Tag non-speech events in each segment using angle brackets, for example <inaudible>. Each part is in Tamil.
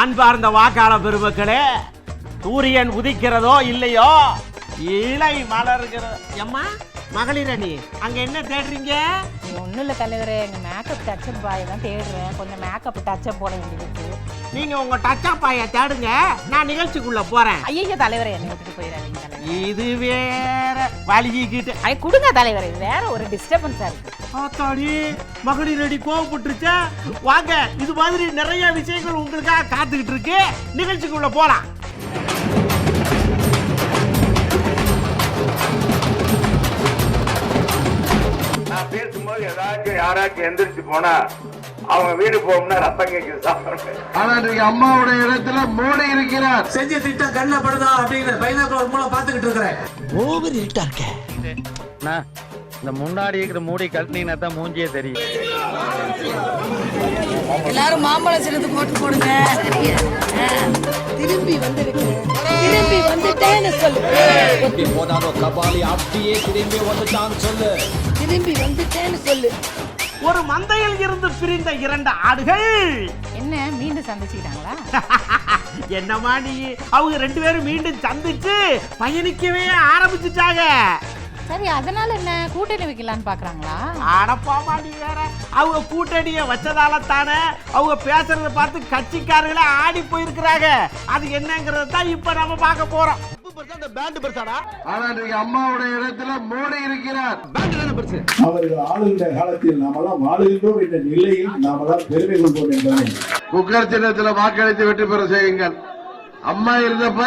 அன்பார்ந்த வாக்காளர் பெருமக்களே சூரியன் உதிக்கிறதோ இல்லையோ இலை மலர்கிறது. எம்மா? மகளிரணி அங்க என்ன தேடுறீங்க? ஒன்றும் இல்லை தலைவரே எங்கள் மேக்கப் டச்சப் பாய் தான் தேடுறேன். கொஞ்சம் மேக்கப் டச்சப் போட வேண்டியது நீங்க உங்க டச்சா பாய தேடுங்க நான் நிகழ்ச்சிக்குள்ள போறேன். ஐயோ தலைவரே என்னை விட்டுட்டு போயிடாதீங்க தலைவர். இது வேற வலிக்கிட்டு. ஐ கொடுங்க தலைவரே இது வேற ஒரு டிஸ்டர்பன்ஸாக இருக்கு. ஆத்தாடி மகளிர் அடி கோவப்பட்டுருச்சா. வாங்க இது மாதிரி நிறைய விஷயங்கள் உங்களுக்காக காத்துக்கிட்டு இருக்கு. நிகழ்ச்சிக்குள்ள போலாம். நான் பேசும்போது ஏதாச்சும் யாராச்சும் எந்திரிச்சு போனா அவங்க வீடு போகும்னா ரத்தம் கேட்குது சாப்பிட ஆனா இன்னைக்கு அம்மாவுடைய இடத்துல மோடி இருக்கிறார். செஞ்ச திட்டம் கண்ணில் படுதா அப்படின்னு பைனாக்குலர் மூலம் பார்த்துக்கிட்டு இருக்கிறேன். இந்த முன்னாடி இருக்கிற மூடி கழட்டினீங்கன்னா தான் மூஞ்சியே தெரியும். எல்லாரும் மாம்பழ சின்னத்துக்கு ஓட்டு போடுங்க. திரும்பி வந்திருக்கு திரும்பி வந்துட்டேன்னு சொல்லு. திரும்பி வந்துட்டேன்னு சொல்லு. ஒரு மந்தையில் இருந்து பிரிந்த இரண்டு ஆடுகள். என்ன மீண்டும் சந்திச்சுக்கிட்டாங்களா? <laughs> என்னம்மா நீ? அவங்க ரெண்டு பேரும் மீண்டும் சந்திச்சு பயணிக்கவே ஆரம்பிச்சுட்டாங்க. சரி அதனால என்ன? கூட்டணி வைக்கலான்னு பார்க்குறாங்களா அடப்பாமா நீ வேற. அவங்க கூட்டணிய வச்சதால தானே அவங்க பேசுறத பார்த்து கட்சிக்காரங்களே ஆடி போயிருக்கிறாங்க. அது என்னங்கறத தான் இப்ப நம்ம பார்க்க போறோம். அவர்கள் ஆளுகின்ற காலத்தில் நாமெல்லாம் வாழுகின்றோம். என்ற நிலையில் நாமெல்லாம் பெருமை கொள்வோம் என்பதை. குக்கர் சின்னத்துல வாக்களித்து வெற்றி பெற செய்யுங்கள். அம்மா இருந்தப்ப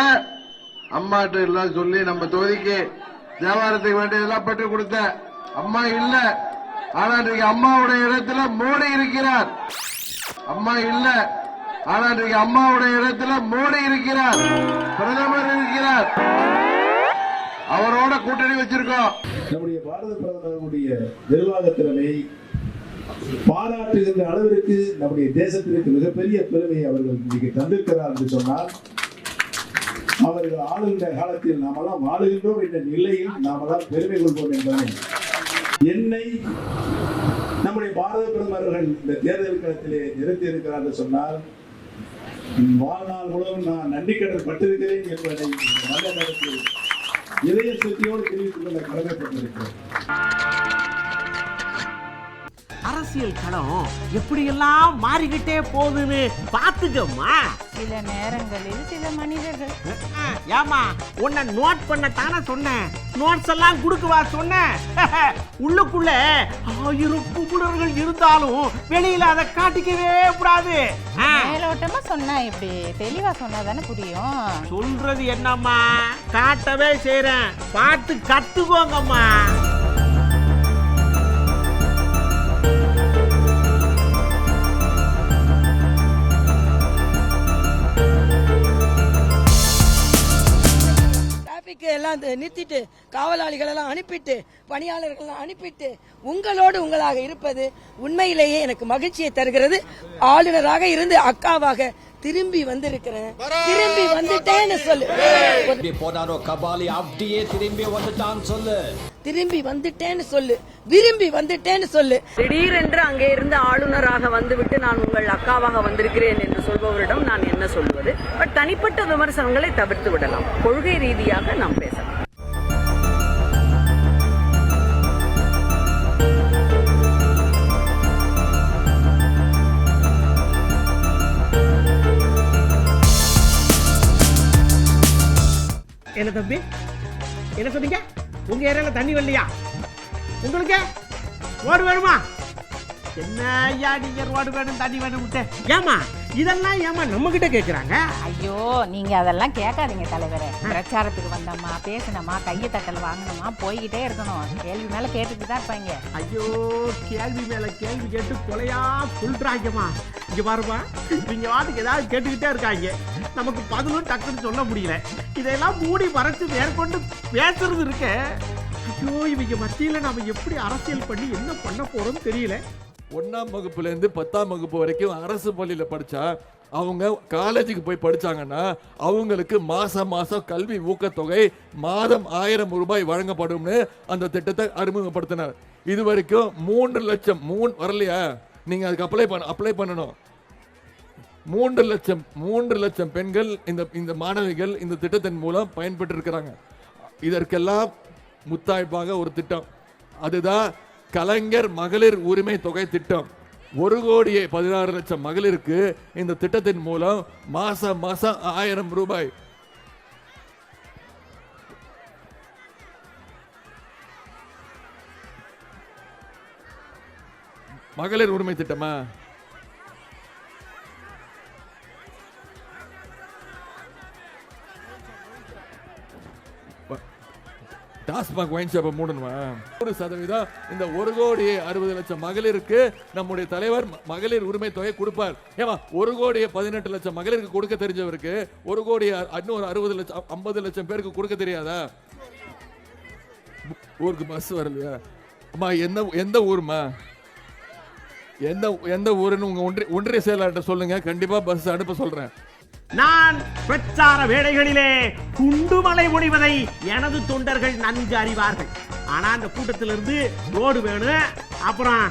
அம்மாட்ட எல்லாம் சொல்லி நம்ம தொகுதிக்கு வியாபாரத்துக்கு வேண்டியதெல்லாம் பெற்று கொடுத்த அம்மா இல்ல. ஆனா இன்னைக்கு அம்மாவுடைய இடத்துல மோடி இருக்கிறார். அம்மா இல்ல. ஆனா இன்றைக்கு அம்மாவுடைய இடத்துல மோடி இருக்கிறார். பிரதமர் இருக்கிறார். அவரோட கூட்டணி வச்சிருக்கோம். நம்முடைய பாரத பிரதமருடைய நிர்வாக திறமை பாராட்டுகின்ற அளவிற்கு நம்முடைய தேசத்திற்கு மிகப்பெரிய பெருமையை அவர்கள் இன்னைக்கு தந்திருக்கிறார் என்று சொன்னால் அவர்கள் ஆளுகின்ற காலத்தில் நாமெல்லாம் வாழுகின்றோம் என்ற நிலையில் நாமெல்லாம் பெருமை கொள்வோம் என்பதை. என்னை நம்முடைய பாரத பிரதமர்கள் இந்த தேர்தல் களத்திலே நிறுத்தி இருக்கிறார் என்று சொன்னால் வாழ்நாள் முழுவதும் நான் நன்றிக்கடன் பட்டிருக்கிறேன் என்பதை நல்ல நேரத்தில் இதய சுத்தியோடு தெரிவித்துக் கொள்ள கடமைப்பட்டிருக்கிறேன். அரசியல் களம் எப்படியெல்லாம் மாறிக்கிட்டே போகுதுன்னு பாத்துக்கம்மா சில நேரங்களில் சில மனிதர்கள். ஏம்மா உன்னை நோட் பண்ண தானே சொன்னேன். நோட்ஸ் எல்லாம் கொடுக்கவா சொன்னேன். <laughs> உள்ளுக்குள்ள ஆயிரம் குமுடர்கள் இருந்தாலும் வெளியில அதை காட்டிக்கவே கூடாது. மேலோட்டமா சொன்னா இப்படி தெளிவா சொன்னா தானே புரியும். சொல்றது என்னம்மா? காட்டவே செய்றேன். பார்த்து கத்துக்கோங்கம்மா. எல்லாம் நிறுத்திட்டு காவலாளிகள் எல்லாம் அனுப்பிட்டு பணியாளர்கள் எல்லாம் அனுப்பிட்டு உங்களோடு உங்களாக இருப்பது உண்மையிலேயே எனக்கு மகிழ்ச்சியை தருகிறது. ஆளுநராக இருந்து அக்காவாக திரும்பி வந்திருக்கிறேன். திரும்பி வந்துட்டேன்னு சொல்லு. போனாரோ கபாலி? அப்படியே திரும்பி வந்துட்டான்னு சொல்லு. திரும்பி வந்துட்டேன்னு சொல்லு. விரும்பி வந்துட்டேன்னு சொல்லு. திடீரென்று அங்கே இருந்து ஆளுநராக வந்துவிட்டு நான் உங்கள் அக்காவாக வந்திருக்கிறேன் என்று சொல்பவரிடம் நான் என்ன சொல்லுவது பட் தனிப்பட்ட விமர்சனங்களை தவிர்த்து விடலாம். கொள்கை ரீதியாக நாம் பேசலாம். என்ன தம்பி? என்ன சொன்னீங்க? உங்க ஏரியால தண்ணி வரலையா? உங்களுக்கு? ரோடு வேணுமா? என்ன ஐயா நீங்க ரோடு வேணும் தண்ணி வேணும் விட்டு ஏமா இதெல்லாம் ஏமா நம்ம கிட்ட கேக்குறாங்க? ஐயோ நீங்க அதெல்லாம் கேட்காதீங்க தலைவரே. பிரச்சாரத்துக்கு வந்தோமா பேசினோமா கையை தட்டல் வாங்கினோமா போய்கிட்டே இருக்கணும். கேள்வி மேல கேட்டுட்டு தான் இருப்பாங்க. ஐயோ கேள்வி மேல கேள்வி கேட்டு கொலையா சொல்றாங்கம்மா. இங்க பாருமா இங்க வாட்டுக்கு ஏதாவது கேட்டுக்கிட்டே இருக்காங்க. நமக்கு பதிலும் டக்குன்னு சொல்ல முடியல. இதெல்லாம் மூடி மறைச்சு மேற்கொண்டு பேசுறது இருக்க. ஐயோ இவங்க மத்தியில நாம எப்படி அரசியல் பண்ணி என்ன பண்ண போறோம்னு தெரியல. ஒன்றாம் வகுப்புலேருந்து பத்தாம் வகுப்பு வரைக்கும் அரசு பள்ளியில் படித்தா அவங்க காலேஜுக்கு போய் படிச்சாங்கன்னா அவங்களுக்கு மாதம் மாதம் கல்வி ஊக்கத்தொகை மாதம் ஆயிரம் ரூபாய் வழங்கப்படும்னு அந்த திட்டத்தை அறிமுகப்படுத்தினார். இது வரைக்கும் மூன்று லட்சம் மூணு வரலையா? நீங்கள் அதுக்கு அப்ளை பண்ண அப்ளை பண்ணணும். மூன்று லட்சம் மூன்று லட்சம் பெண்கள் இந்த இந்த மாணவிகள் இந்த திட்டத்தின் மூலம் பயன்பெற்றிருக்கிறாங்க. இதற்கெல்லாம் முத்தாய்ப்பாக ஒரு திட்டம். அதுதான் கலைஞர் மகளிர் உரிமை தொகை திட்டம். ஒரு கோடியே பதினாறு லட்சம் மகளிருக்கு இந்த திட்டத்தின் மூலம் மாசம் மாசம் ஆயிரம் ரூபாய். மகளிர் உரிமை திட்டமா? டாஸ்மாக் ஒயின் ஷாப்பை மூடணுவேன் நூறு சதவீதம் இந்த ஒரு கோடி அறுபது லட்சம் மகளிருக்கு. நம்முடைய தலைவர் மகளிர் உரிமை தொகை கொடுப்பார். ஏமா ஒரு கோடி பதினெட்டு லட்சம் மகளிருக்கு கொடுக்க தெரிஞ்சவருக்கு ஒரு கோடி இன்னொரு அறுபது லட்சம் ஐம்பது லட்சம் பேருக்கு கொடுக்க தெரியாதா? ஊருக்கு பஸ் வரலையா? அம்மா எந்த எந்த ஊருமா எந்த எந்த ஊருன்னு உங்கள் ஒன்றிய ஒன்றிய செயலாளர்கிட்ட சொல்லுங்கள் கண்டிப்பாக பஸ் அனுப்ப சொல்கிறேன் நான் பிரச்சார வேளைகளிலே குண்டுமலை முடிவதை எனது தொண்டர்கள் நன்கு அறிவார்கள் ஆனா அந்த கூட்டத்திலிருந்து ரோடு வேணும் அப்புறம்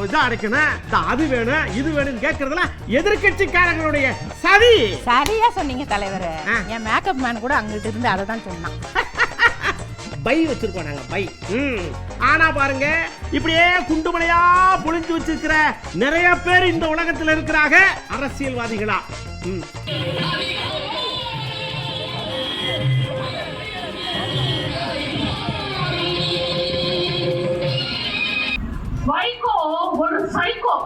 இது அடைக்கணும் அது வேணும் இது வேணும்னு கேட்கறதுலாம் எதிர்கட்சிக்காரங்களுடைய சதி சரியா சொன்னீங்க தலைவரே. என் மேக்கப் மேன் கூட அங்கிட்டு இருந்து அதை தான் சொன்னான் பை வச்சிருக்கோம் நாங்க பை ம். ஆனா பாருங்க இப்படியே குண்டுமலையா பொழிஞ்சு வச்சிருக்கிற நிறைய பேர் இந்த உலகத்துல இருக்கிறாங்க அரசியல்வாதிகளா. வைகோ ஒரு சைக்கோ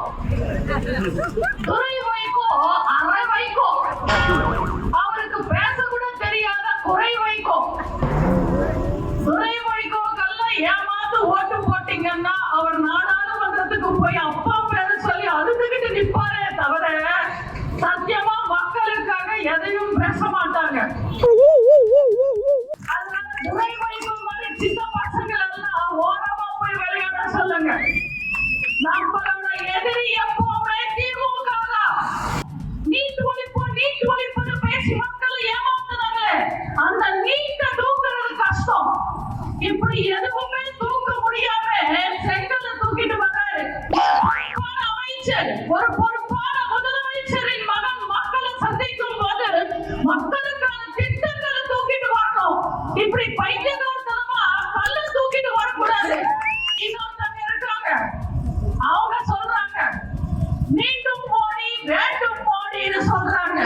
மீண்டும் மோடி வேண்டும் மோடின்னு சொல்றாங்க.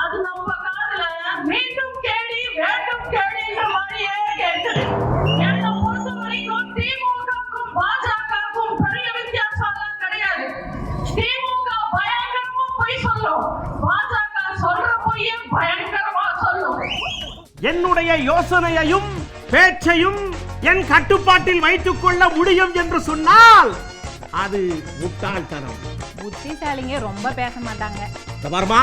அது நம்ம காதுல மீண்டும் கேடி வேண்டும் கேடின்ற மாதிரியே கேட்குது என்னை பொறுத்த வரைக்கும் திமுகவுக்கும் பாஜகவுக்கும் பெரிய வித்தியாசம் எல்லாம் கிடையாது. திமுக பயங்கரமா போய் சொல்லும். பாஜக சொல்ற பொய்யே பயங்கரமா சொல்லும். என்னுடைய யோசனையையும் பேச்சையும் என் கட்டுப்பாட்டில் வைத்துக் கொள்ள முடியும் என்று சொன்னால் அது முட்டாள்தனம். புத்திசாலிங்க ரொம்ப பேச மாட்டாங்க. இந்த பாருமா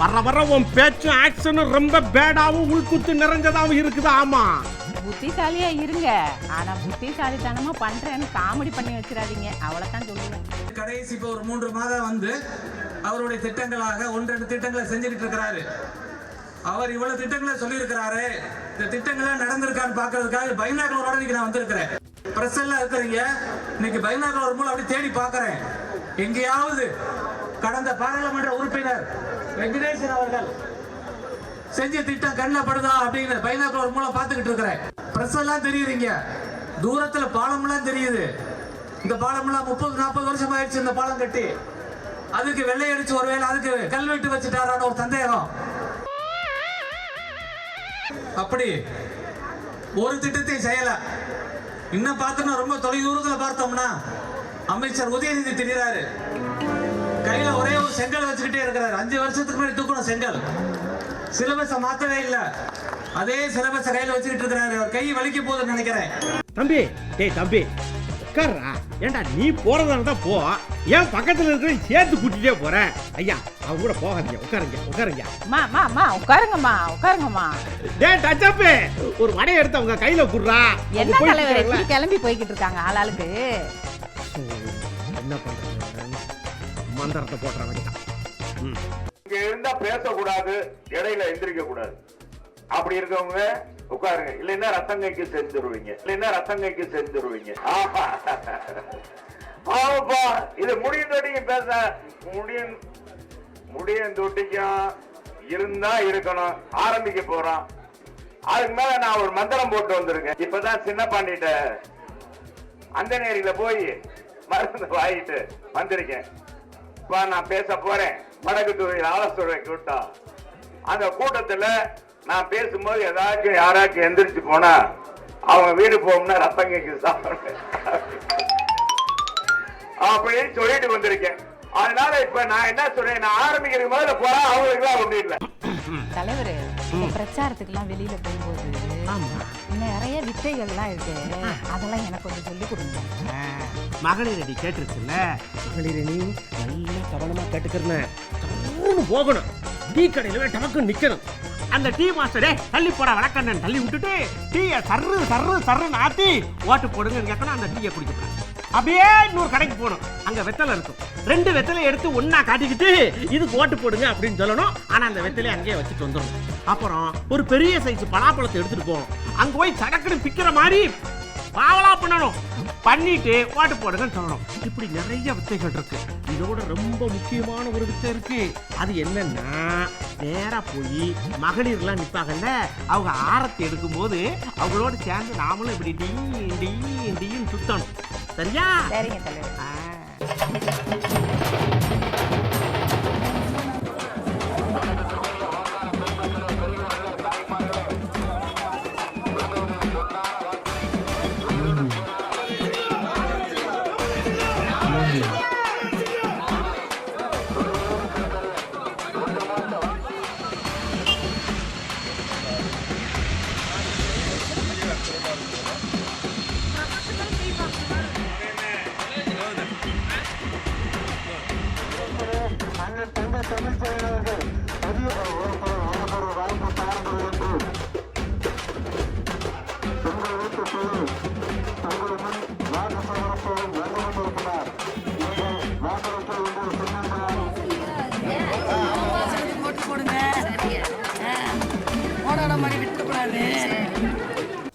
வர்ற வர்ற உன் பேச்சும் ஆக்ஷனும் ரொம்ப பேடாவும் உள்குத்து நிறைஞ்சதாவும் இருக்குது ஆமா. புத்திசாலியா இருங்க. ஆனா புத்திசாலித்தனமா பண்றேன்னு காமெடி பண்ணி வச்சிடாதீங்க. அவ்வளவுதான் சொல்லுவேன் கடைசி இப்போ ஒரு மூன்று மாதம் வந்து அவருடைய திட்டங்களாக ஒன்று ரெண்டு திட்டங்களை செஞ்சுக்கிட்டு இருக்கிறாரு. அவர் இவ்வளவு திட்டங்களை சொல்லியிருக்கிறாரு. இந்த திட்டங்களா நடந்திருக்கான்னு பார்க்கறதுக்காக பைனாகுலரோட இன்னைக்கு நான் வந்திருக்கிறேன். பிரஸ் எல்லாம் இருக்கிறீங்க. இன்னைக்கு பைனாகுலர் மூலம் அப்படி தேடி பார்க்கறேன். எங்கேயாவது கடந்த பாராளுமன்ற உறுப்பினர் வெங்கடேசன் அவர்கள் செஞ்ச திட்டம் கண்ணில் படுதா அப்படின்னு பைனாகுலர் மூலம் பார்த்துக்கிட்டு இருக்கிறேன். பிரஸ் எல்லாம் தெரியுறீங்க தூரத்தில் பாலம்லாம் தெரியுது. இந்த பாலம்லாம் முப்பது நாற்பது வருஷம் ஆயிடுச்சு இந்த பாலம் கட்டி. அதுக்கு வெள்ளை அடிச்சு ஒருவேளை அதுக்கு கல்வெட்டு வச்சுட்டாரான ஒரு சந்தேகம். அப்படி ஒரு திட்டத்தையும் செய்யல. இன்னும் பார்த்தோம்னா ரொம்ப தொலைதூரத்துல பார்த்தோம்னா அமைச்சர் உதயநிதி தெரிகிறாரு கையில ஒரே ஒரு செங்கல் வச்சுக்கிட்டே இருக்கிறாரு. அஞ்சு வருஷத்துக்கு முன்னாடி தூக்கணும் செங்கல். சிலபஸை மாத்தவே இல்ல. அதே சிலபஸை கையில வச்சுக்கிட்டு இருக்கிறாரு. அவர் கை வலிக்க போகுதுன்னு நினைக்கிறேன். தம்பி டேய் தம்பி உட்கார்றா. ஏண்டா நீ போறதா இருந்தா போ. ஏன் பக்கத்துல இருக்கிற சேர்த்து கூட்டிட்டே போற. ஐயா அவங்க கூட போகாதீங்க. உட்காருங்க உட்காருங்க. அம்மா அம்மா அம்மா உட்காருங்கம்மா உட்காருங்கம்மா. டேய் டச்சப்பு ஒரு வடையை எடுத்து அவங்க கையில குடுறா. என்ன போயிட்டு தலைவர் கிளம்பி போய்கிட்டு இருக்காங்க ஆளாளுக்கு? என்ன பண்றது? மந்திரத்தை போட்டுற வேண்டியதான் ம். இங்க இருந்தா பேசக்கூடாது இடையில எந்திரிக்க கூடாது. அப்படி இருக்கவங்க உட்காருங்க. இல்லைன்னா ரத்தங்கைக்கு செஞ்சிருவீங்க. இல்லைன்னா ரத்தங்கைக்கு செஞ்சிருவீங்க. ஆமா ஆமாப்பா இது முடியும் தொட்டிக்கும் பேச. முடியும். முடியும் தொட்டிக்கும் இருந்தா இருக்கணும். ஆரம்பிக்க போறோம். அதுக்கு மேல நான் ஒரு மந்திரம் போட்டு வந்திருக்கேன் இப்பதான் சின்ன பாண்டிட்ட அந்த நேரில போய் மருந்து வாங்கிட்டு வந்திருக்கேன். இப்ப நான் பேச போறேன். வடக்கு தொகுதியில் ஆலோசனை கூட்டம் அந்த கூட்டத்துல நான் பேசும்போது ஏதாச்சும் யாராச்சும் எந்திரிச்சு போனா அவங்க வீடு போகும்னா ரத்தம் கேக்குது சாப்பிடுறேன். அப்படின்னு சொல்லிட்டு வந்திருக்கேன். அதனால இப்ப நான் என்ன சொல்றேன் நான் ஆரம்பிக்கிறதுக்கு முதல்ல போறா அவங்களுக்கு எல்லாம் ஒண்ணும் இல்லை. தலைவர் பிரச்சாரத்துக்குலாம் வெளியில போகும்போது ஆமா. நிறைய வித்தைகள்லாம் இருக்கு. அதெல்லாம் எனக்கு கொஞ்சம் சொல்லி கொடுங்க. மகளிர் அடி கேட்டிருக்குல்ல மகளிர் அணி நல்ல கவனமா கேட்டுக்கிறேன். போகணும். டீ கடையில டமக்கு நிக்கணும். அந்த டீ மாஸ்டரே தள்ளி போட வழக்கண்ணன். தள்ளி விட்டுட்டு டீயை சர்ரு சர்ரு சர்ருன்னு ஆத்தி ஓட்டு போடுங்கன்னு கேட்கணும் அந்த டீயை குடிக்கணும் அப்படியே இன்னொரு கடைக்கு போகணும். அங்க வெத்தலை இருக்கும். ரெண்டு வெத்தலை எடுத்து ஒண்ணா காட்டிக்கிட்டு இதுக்கு ஓட்டு போடுங்க அப்படின்னு சொல்லணும். ஆனா அந்த வெத்தலையை அங்கேயே வச்சுட்டு வந்துடணும். அப்புறம் ஒரு பெரிய சைஸ் பலாப்பழத்தை எடுத்துட்டு போகணும். அங்க போய் சடக்குன்னு பிக்கிற மாதிரி பாவலா பண்ணணும். பண்ணிட்டு ஓட்டு போடுங்கன்னு சொல்லணும். இப்படி நிறைய வித்தைகள் இருக்கு. இதோட ரொம்ப முக்கியமான ஒரு வித்தை இருக்கு. அது என்னன்னா நேரா போய் மகளிர்லாம் நிப்பாங்கல்ல அவங்க ஆரத்தி எடுக்கும்போது அவங்களோட சேர்ந்து நாமளும் இப்படி டீ டீ டீன்னு சுத்தணும். சரியா? சரிங்க தலைவர்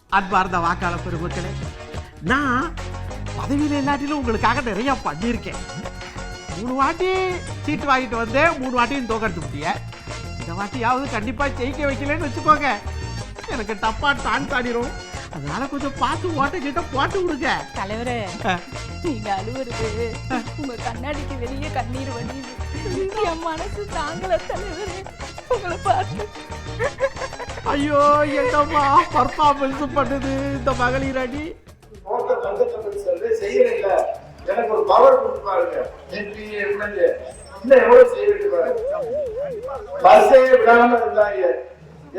அன்பார்ந்த வாக்காளர் பெருமக்களே நான் பதவியில் இல்லாட்டிலும் உங்களுக்காக நிறைய பண்ணியிருக்கேன். மூணு வாட்டி சீட்டு வாங்கிட்டு வந்தேன் மூணு வாட்டியும் தோக்கடிச்சு விட்டிய. இந்த வாட்டியாவது கண்டிப்பாக ஜெயிக்க வைக்கலன்னு வச்சுக்கோங்க. எனக்கு டப்பா டான்ஸ் தாடிரும். அதனால கொஞ்சம் பார்த்து ஓட்ட கிட்ட போட்டு விடுங்க. தலைவரே நீங்க அழுவுறது உங்க கண்ணாடிக்கு வெளியே கண்ணீர் வடியுது. என் மனசு தாங்கல தலைவரே உங்களை பார்த்து. ஐயோ என்னம்மா பர்ஃபார்மன்ஸ் பண்ணுது இந்த மகளிர் அணி? செய்யறீங்க. எனக்கு ஒரு பவர் கொடுப்பாருங்க எம்பி எம்எல்ஏ இன்னும் எவ்வளவு செய்யறது பாருங்க பஸ்ஸே விடாம இருந்தாங்க.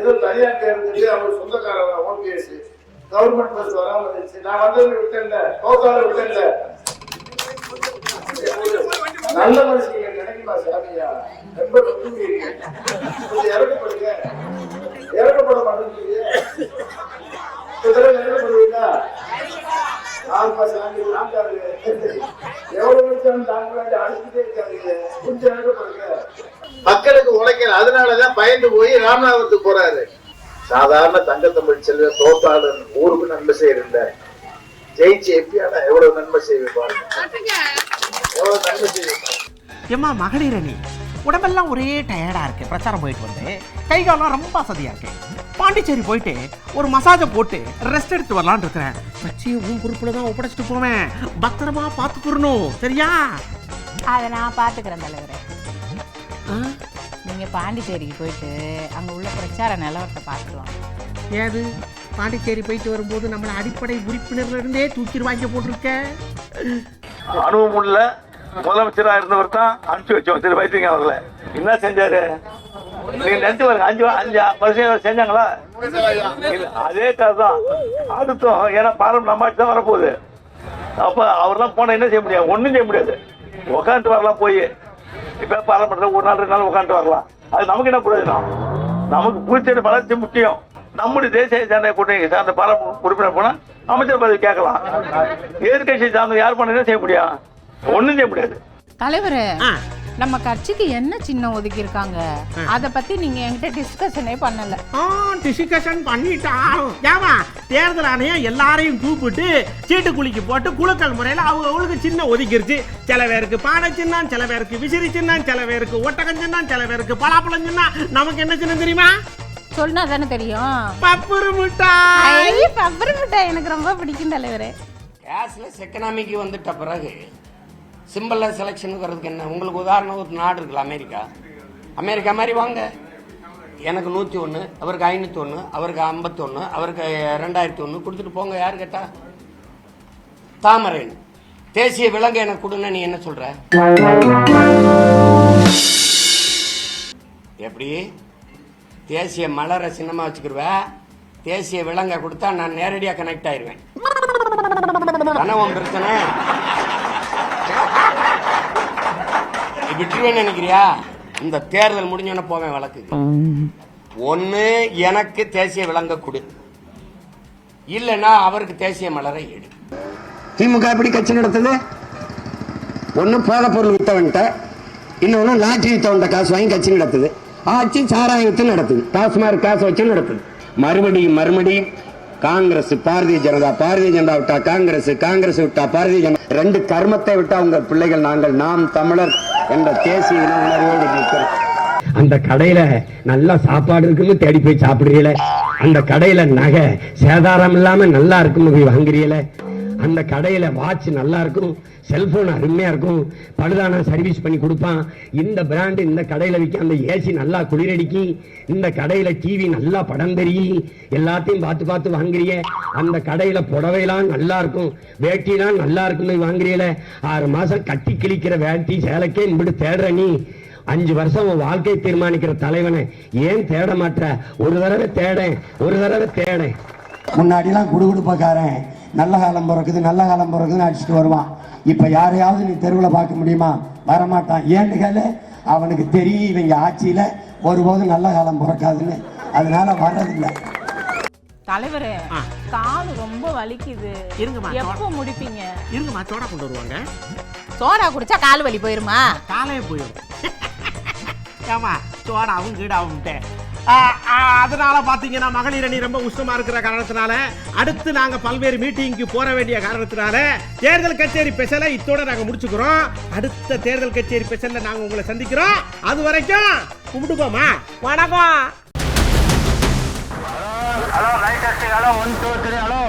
ஏதோ தனியார் பேருந்துக்கு அவர் சொந்தக்காரங்க ஓபிஎஸ் கவர்மெண்ட் பஸ் வராமல் இருந்துச்சு நான் வந்தது விட்டேன்ல. போக்கால விட்டேன்ல. நல்ல மனுஷங்க நினைக்குமா சாமியா? ரொம்ப நொறுங்குறீங்க. கொஞ்சம் இறக்கப்படுங்க இறக்கப்பட மாட்டேங்கிறீங்க இந்த தடவை இறக்கப்படுவீங்களா ஆமா சாமி நாட்டாரு எவ்வளவு நிமிஷம் தாங்க வேண்டிய அழைச்சிட்டே இருக்காங்க. கொஞ்சம் இறக்கப்படுங்க மக்களுக்கு உழைக்கிற அதனாலதான் பயந்து போய் ராமநாதத்துக்கு போறாரு. சாதாரண தங்கத்தமிழ் செல்வ தோப்பாளர் ஊருக்கு நன்மை செய்யறேன் ஜெயிச்சு எப்பியானா எவ்வளவு நன்மை செய்வேன் பாருங்க. எவ்வளவு நன்மை செய்வேன் ஏம்மா மகளிர் அணி உடம்பெல்லாம் ஒரே டயர்டா இருக்கு. பிரச்சாரம் போயிட்டு வந்து கை காலம் ரொம்ப அசதியா இருக்கு. பாண்டிச்சேரி போயிட்டு ஒரு மசாஜை போட்டு ரெஸ்ட் எடுத்து வரலான்னு இருக்கிறேன். வச்சியை உன் பொறுப்புல தான் ஒப்படைச்சிட்டு போவேன். பத்திரமா பார்த்துக்கிறணும். சரியா? அதை நான் பார்த்துக்கிறேன் தலைவரே. ஆ? நீங்க பாண்டிச்சேரிக்கு போயிட்டு அங்க உள்ள பிரச்சார நிலவரத்தை பார்த்துட்டு வாங்க ஏது? பாண்டிச்சேரி போயிட்டு வரும்போது நம்மளை அடிப்படை உறுப்பினர்ல இருந்தே தூக்கிடுவாங்க போட்டிருக்க? அனுபவம் உள்ள முதலமைச்சரா இருந்தவர் தான் அனுப்பிச்சு வச்சோம். திரு வைத்தியங்க அவர்களை. என்ன செஞ்சாரு? நீங்க நினைச்சு பாருங்க அஞ்சு அஞ்சு வருஷம் செஞ்சாங்களா? இல்ல, அதே கதை தான். அடுத்தும் ஏன்னா பாரம் நம்ம தான் வரப்போகுது. அப்ப அவர்லாம் போனா என்ன செய்ய முடியாது ஒண்ணும் செய்ய முடியாது. உட்காந்துட்டு வரலாம் போய். இப்ப பாராளுமன்றத்தில் ஒரு நாள் ரெண்டு நாள் உட்காந்துட்டு வரலாம் அது நமக்கு என்ன பிரயோஜனம்? நமக்கு புதுச்சேரி வளர்ச்சி முக்கியம். நம்முடைய தேசிய ஜனநாயக கூட்டணி சார்ந்த பாராளுமன்ற உறுப்பினர் போனா அமைச்சர் பதவி கேட்கலாம். எதிர்கட்சி சார்ந்த யார் பண்ண செய்ய முடியும். ஒண்ணும் செய்ய முடியாது. தலைவரே. நம்ம கட்சிக்கு என்ன சின்னம் ஒதுக்கி இருக்காங்க அத பத்தி நீங்க என்கிட்ட டிஸ்கஷனே பண்ணல. ஆ டிஸ்கஷன் பண்ணிட்டான் ஏமா தேர்தல் ஆணையம் எல்லாரையும் கூப்பிட்டு சீட்டு குலுக்கி போட்டு குலுக்கல் முறையில் அவங்க அவங்களுக்கு சின்ன ஒதுக்கிருச்சு. சில பேருக்கு பானை சின்னம் சில பேருக்கு விசிறி சின்னம் சில பேருக்கு ஒட்டகம் சின்னம் சில பேருக்கு பலாப்பழம் சின்னம். நமக்கு என்ன சின்னம் தெரியுமா? சொன்னா தானே தெரியும். பப்புரு மிட்டாய் ஐ, பப்பரி மிட்டாய் எனக்கு ரொம்ப பிடிக்கும் தலைவரே. கேஷ்லெஸ் எக்கனாமிக்கு வந்துட்ட பிறகு சிம்பிளாக செலெக்ஷனுக்கு வர்றதுக்கு என்ன? உங்களுக்கு உதாரணம் ஒரு நாடு இருக்குல்ல அமெரிக்கா. அமெரிக்கா மாதிரி வாங்க. எனக்கு நூற்றி ஒன்று அவருக்கு ஐநூற்றி ஒன்று அவருக்கு ஐம்பத்தொன்று அவருக்கு ரெண்டாயிரத்தி ஒன்று கொடுத்துட்டு போங்க யார் கேட்டா? தாமரைன்னு தேசிய விலங்கு எனக்கு கொடுன்னு நீ என்ன சொல்ற? எப்படி? தேசிய மலரை சின்னமா வச்சுக்கிருவ? தேசிய விலங்கை கொடுத்தா நான் நேரடியாக கனெக்ட் ஆயிடுவேன் கனவும் பிரச்சனை. விட்டுருவேன்னு நினைக்கிறியா? இந்த தேர்தல் முடிஞ்சோன்னு போவேன் வழக்கு ஒன்று எனக்கு தேசிய விளங்க கொடு. இல்லைன்னா அவருக்கு தேசிய மலரை எடு. திமுக எப்படி கட்சி நடத்துது? ஒண்ணு போத பொருள் வித்தவன்ட்ட இன்னொன்னு லாட்டரி வித்தவன்ட்ட காசு வாங்கி கட்சி நடத்துது. ஆட்சி சாராயம் வித்து நடத்துது டாஸ்மார்க் காசு வச்சு நடத்துது. மறுபடியும் மறுபடியும் காங்கிரஸ் பாரதிய ஜனதா பாரதிய ஜனதா விட்டா காங்கிரஸ் காங்கிரஸ் விட்டா பாரதிய ஜனதா. ரெண்டு கர்மத்தை விட்டா உங்க பிள்ளைகள் நாங்கள் நாம் தமிழர் என்ற தேசிய இன உணர்வோடு இருக்கிறோம் அந்த கடையில நல்லா சாப்பாடு இருக்குன்னு தேடி போய் சாப்பிடுறீல அந்த கடையில நகை சேதாரம் இல்லாம நல்லா இருக்குன்னு போய் வாங்குறீல அந்த கடையில வாட்ச் நல்லா இருக்கும் செல்போன் அருமையா இருக்கும் பழுதான சர்வீஸ் பண்ணி கொடுப்பான். இந்த பிராண்டு இந்த கடையில விற்க அந்த ஏசி நல்லா குளிரடிக்கி இந்த கடையில டிவி நல்லா படம் தெரியி எல்லாத்தையும் பார்த்து பார்த்து வாங்குறிய. அந்த கடையில புடவைலாம் நல்லா இருக்கும் வேட்டிலாம் நல்லா இருக்கும்னு வாங்குறியல. ஆறு மாசம் கட்டி கிழிக்கிற வேட்டி சேலைக்கே இப்படி தேடுற நீ. அஞ்சு வருஷம் உன் வாழ்க்கையை தீர்மானிக்கிற தலைவனை ஏன் தேட மாட்ட? ஒரு தடவை தேட ஒரு தடவை தேட. முன்னாடிலாம் குடுகுடுப்பக்காரன். நல்ல காலம் பிறக்குது நல்ல காலம் பிறக்குதுன்னு அடிச்சுட்டு வருவான். இப்ப யாரையாவது நீ தெருவில் பார்க்க முடியுமா? வரமாட்டான். ஏன்னு கேளு அவனுக்கு தெரியும் இவங்க ஆட்சியில ஒருபோதும் நல்ல காலம் பிறக்காதுன்னு. அதனால வர்றதில்லை. தலைவரே கால் ரொம்ப வலிக்குது. இருங்கம்மா, எப்போ முடிப்பீங்க? இருங்கம்மா சோடா கொண்டு வருவாங்க. சோடா குடிச்சா கால் வலி போயிருமா? காலே போயிடும் ஏமா சோடாவும் கீடாவும் அதனால பாத்தீங்கன்னா மகளிர் அணி ரொம்ப உஷ்ணமா இருக்கிற காரணத்தினால அடுத்து நாங்க பல்வேறு மீட்டிங்க்கு போற வேண்டிய காரணத்தினால தேர்தல் கச்சேரி ஸ்பெஷலை இத்தோட நாங்க முடிச்சுக்கிறோம். அடுத்த தேர்தல் கச்சேரி ஸ்பெஷல்ல நாங்க உங்களை சந்திக்கிறோம். அது வரைக்கும் கும்பிட்டுக்கோமா? வணக்கம். Hello light hello one two three hello.